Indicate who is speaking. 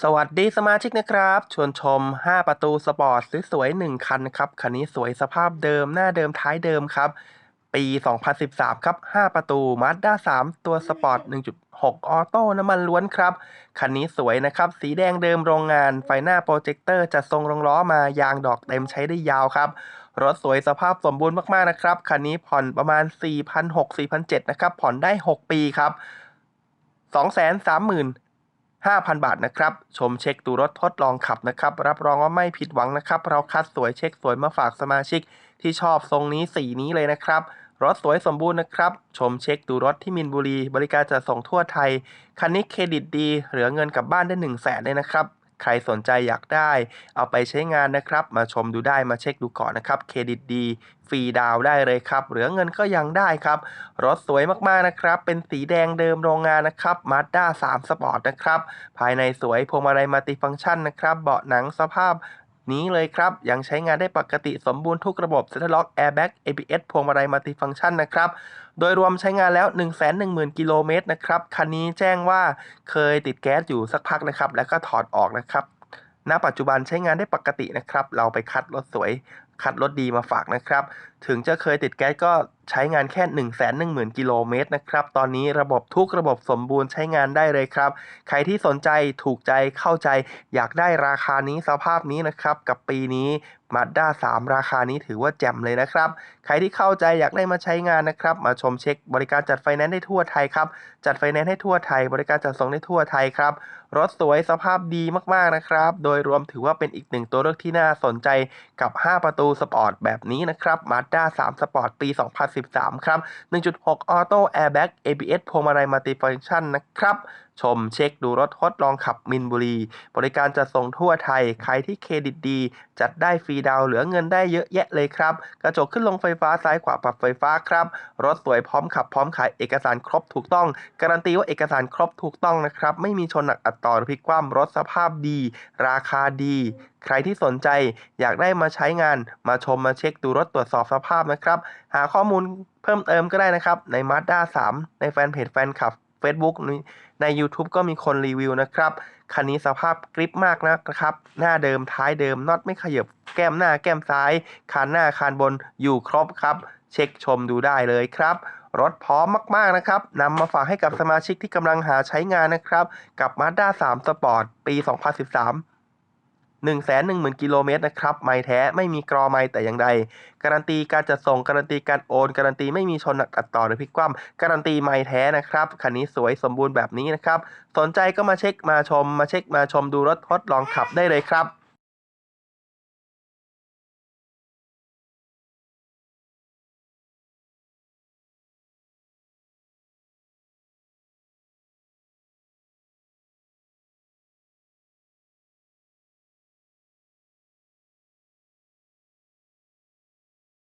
Speaker 1: สวัสดีสมาชิกนะครับ ชวนชม 5 ประตูสปอร์ตสวยๆ1คันนะครับ คันนี้สวยสภาพเดิมหน้าเดิมท้ายเดิมครับ ปี 2013 ครับ 5 ประตู Mazda 3 ตัวสปอร์ต 1.6 ออโต้น้ำมันล้วนครับ คันนี้สวยนะครับ สีแดงเดิมโรงงาน ไฟหน้าโปรเจคเตอร์จัดทรงรองล้อมายางดอกเต็มใช้ได้ยาวครับ รถสวยสภาพสมบูรณ์มากๆนะครับ คันนี้ผ่อนประมาณ 4,600-4,700นะครับ ผ่อนได้ 6 ปีครับ230,000 5,000 บาทนะครับ ชมเช็คดูรถทดลองขับนะครับ รับรองว่าไม่ผิดหวังนะครับ เราคัดสวยเช็คสวยมาฝากสมาชิก ที่ชอบทรงนี้สีนี้เลยนะครับ รถสวยสมบูรณ์นะครับ ชมเช็คดูรถที่มินบุรี บริการจัดส่งทั่วไทย คันนี้เครดิตดี เหลือเงินกลับบ้านได้ 1 0 0 0 0แสนเลยนะครับ ใครสนใจอยากได้ เอาไปใช้งานนะครับ มาชมดูได้มาเช็คดูก่อนนะครับ เครดิตดี ฟรีดาวได้เลยครับ เหลือเงินก็ยังได้ครับ รถสวยมากๆนะครับ เป็นสีแดงเดิมโรงงานนะครับ Mazda 3 Sport นะครับ ภายในสวยพวงมาลัยมัลติฟังก์ชันนะครับ เบาะหนังสภาพ นี้เลยครับ ยังใช้งานได้ปกติสมบูรณ์ทุกระบบ Center Lock Airbag ABS พวงมาลัยมัลติฟังก์ชันนะครับ โดยรวมใช้งานแล้ว 110,000 กิโลเมตรนะครับ คันนี้แจ้งว่าเคยติดแก๊สอยู่สักพักนะครับ แล้วก็ถอดออกนะครับณปัจจุบันใช้งานได้ปกตินะครับ เราไปคัดรถสวย คัดรถดีมาฝากนะครับ ถึงจะเคยติดแก๊สก็ใช้งานแค่ 1 1 0 0 0 0 กิโลเมตรนะครับ ตอนนี้ระบบทุกระบบสมบูรณ์ใช้งานได้เลยครับ ใครที่สนใจถูกใจเข้าใจ อยากได้ราคานี้สภาพนี้นะครับ กับปีนี้ Mazda 3 ราคานี้ถือว่าแจ่มเลยนะครับ ใครที่เข้าใจอยากได้มาใช้งานนะครับ มาชมเช็คบริการจัดไฟแนนซ์ได้ทั่วไทยครับ จัดไฟแนนซ์ให้ทั่วไทย บริการจัดส่งได้ทั่วไทยครับ รถสวยสภาพดีมากๆนะครับ โดยรวมถือว่าเป็นอีกหนึ่งตัวเลือกที่น่าสนใจกับ 5 ประตูสปอร์ตแบบนี้นะครับ Mazda 3 Sport ปี 2013 ครับ 1.6ออโต้แอร์แบ็ก ABS พวงมาลัยมัลติฟังชันนะครับชมเช็คดูรถทดลองขับมินบุรี บริการจัดส่งทั่วไทย ใครที่เครดิตดี จัดได้ฟรีดาวเหลือเงินได้เยอะแยะเลยครับ กระจกขึ้นลงไฟฟ้าซ้ายขวาปรับไฟฟ้าครับ รถสวยพร้อมขับพร้อมขายเอกสารครบถูกต้อง การันตีว่าเอกสารครบถูกต้องนะครับ ไม่มีชนหนักอัดต่อหรือพลิกคว่ำรถสภาพดี ราคาดี ใครที่สนใจอยากได้มาใช้งาน มาชมมาเช็คดูรถตรวจสอบสภาพนะครับ หาข้อมูลเพิ่มเติมก็ได้นะครับใน Mazda 3 ในแฟนเพจแฟนคลับ Facebook ใน YouTube ก็มีคนรีวิวนะครับคันนี้สภาพกริปมากนะครับ หน้าเดิมท้ายเดิมน็อตไม่ขยับแก้มหน้าแก้มซ้ายคานหน้าคานบนอยู่ครบครับ เช็คชมดูได้เลยครับ รถพร้อมมากๆนะครับนำมาฝากให้กับสมาชิกที่กำลังหาใช้งานนะครับ กับ Mazda 3 Sport ปี 2013 1 1 0 0 0 0 กิโลเมตรนะครับไม่แท้ไม่มีกรอไม่แต่อย่างใด การันตีการจัดส่งการันตีการโอน การันตีไม่มีชนกตัดต่อหรือพลิกคว่ำการันตีไม่แท้นะครับคันนี้สวยสมบูรณ์แบบนี้นะครับ สนใจก็มาเช็คมาชม มาเช็คมาชมดูรถทดลองขับได้เลยครับ